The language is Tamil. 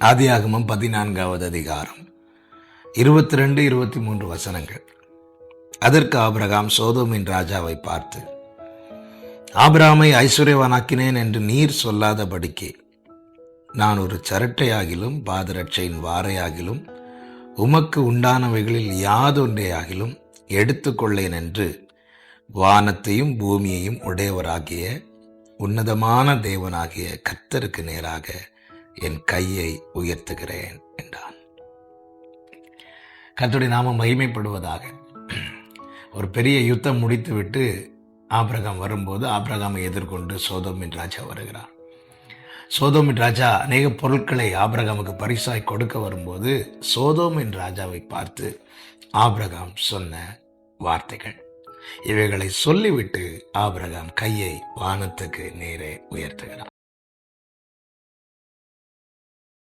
ஆதியாகமம் பதினான்காவது அதிகாரம். இருபத்தி ரெண்டு இருபத்தி மூன்று வசனங்கள். அதற்கு ஆபிரகாம் சோதோமின் ராஜாவை பார்த்து ஆபிராமை ஐஸ்வர்யவானாக்கினேன் என்று நீர் சொல்லாதபடிக்கு நான் ஒரு சரட்டையாகிலும் பாதரட்சையின் வாரையாகிலும் உமக்கு உண்டானவைகளில் யாதொன்றையாகிலும் எடுத்துக்கொள்ளேன் என்று வானத்தையும் பூமியையும் உடையவராகிய உன்னதமான தேவனாகிய கர்த்தருக்கு நேராக என் கையை உயர்த்துகிறேன் என்றான். கர்த்தருடைய நாம மகிமைப்படுவதாக. ஒரு பெரிய யுத்தம் முடித்துவிட்டு ஆபிரகாம் வரும்போது ஆபிரகாமை எதிர்கொண்டு சோதோமின் ராஜா வருகிறார். சோதோமின் ராஜா அநேக பொருட்களை ஆபிரகாமுக்கு பரிசாய் கொடுக்க வரும்போது சோதோமின் ராஜாவை பார்த்து ஆபிரகாம் சொன்ன வார்த்தைகள். இவைகளை சொல்லிவிட்டு ஆபிரகாம் கையை வானத்துக்கு நேரே உயர்த்துகிறார்.